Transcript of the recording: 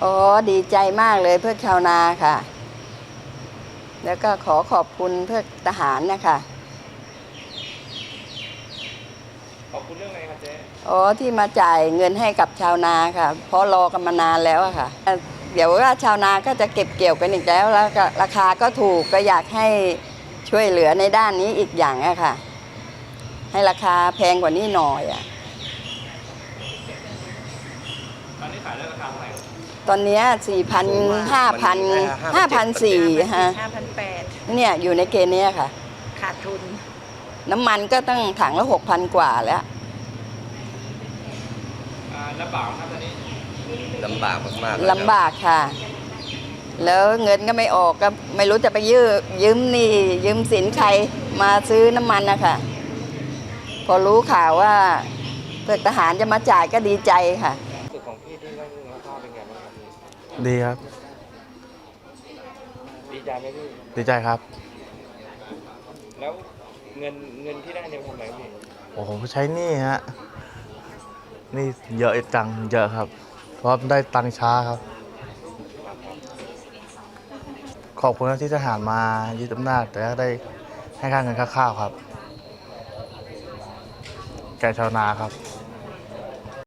โอ้ดีใจมากเลยเพื่อชาวนาค่ะ แล้วก็ขอขอบคุณเพื่อทหารนะคะขอบคุณเรื่องอะไรคะเจ๊อ๋อที่มาจ่ายเงินให้กับชาวนาค่ะ เพราะรอกันมานานแล้วอะค่ะ เดี๋ยวว่าชาวนาก็จะเก็บเกี่ยวกันอีกแล้วแล้วราคาก็ถูกก็อยากให้ช่วยเหลือในด้านนี้อีกอย่างอะค่ะ ให้ราคาแพงกว่านี้หน่อยอะตอนนี้ขายได้ราคาเท่าไหร่ตอนเนี้สี่พันห้าพันห้าพันสี่ฮะห้าพันแปดเนี่ยอยู่ในเกณฑ์เนี้ยค่ะ ขาดทุน น้ำมันก็ตั้งถังละหกพันกว่าแล้วอ่าแล้วเปล่าครับตอนนี้ลำบากมากๆเยครับลำบากค่ะ แล้วเงินก็ไม่ออกก็ไม่รู้จะไปยืมยืมหนี่ยืมสินใครมาซื้อน้ำมันนะคะ พอรู้ข่าวว่าเพื่อทหารจะมาจ่ายก็ดีใจค่ะสุดของพี่ที่นั่งราคาเป็นไงบ้างครับพี่ดีครับ ดีใจไหมพี่ดีใจครับ แล้วเงินเงินที่ได้เนี่ยไปทำอะไรพี่โอ้โหใช้หนี่ฮะหนี่เยอะจังเยอะครับ เพราะได้ตังค์ช้าครับ ขอบคุณที่ทหารมายึดอำนาจแต่ก็ได้ให้ค่าเงินค่าข้าวครับ แก่ชาวนาครับ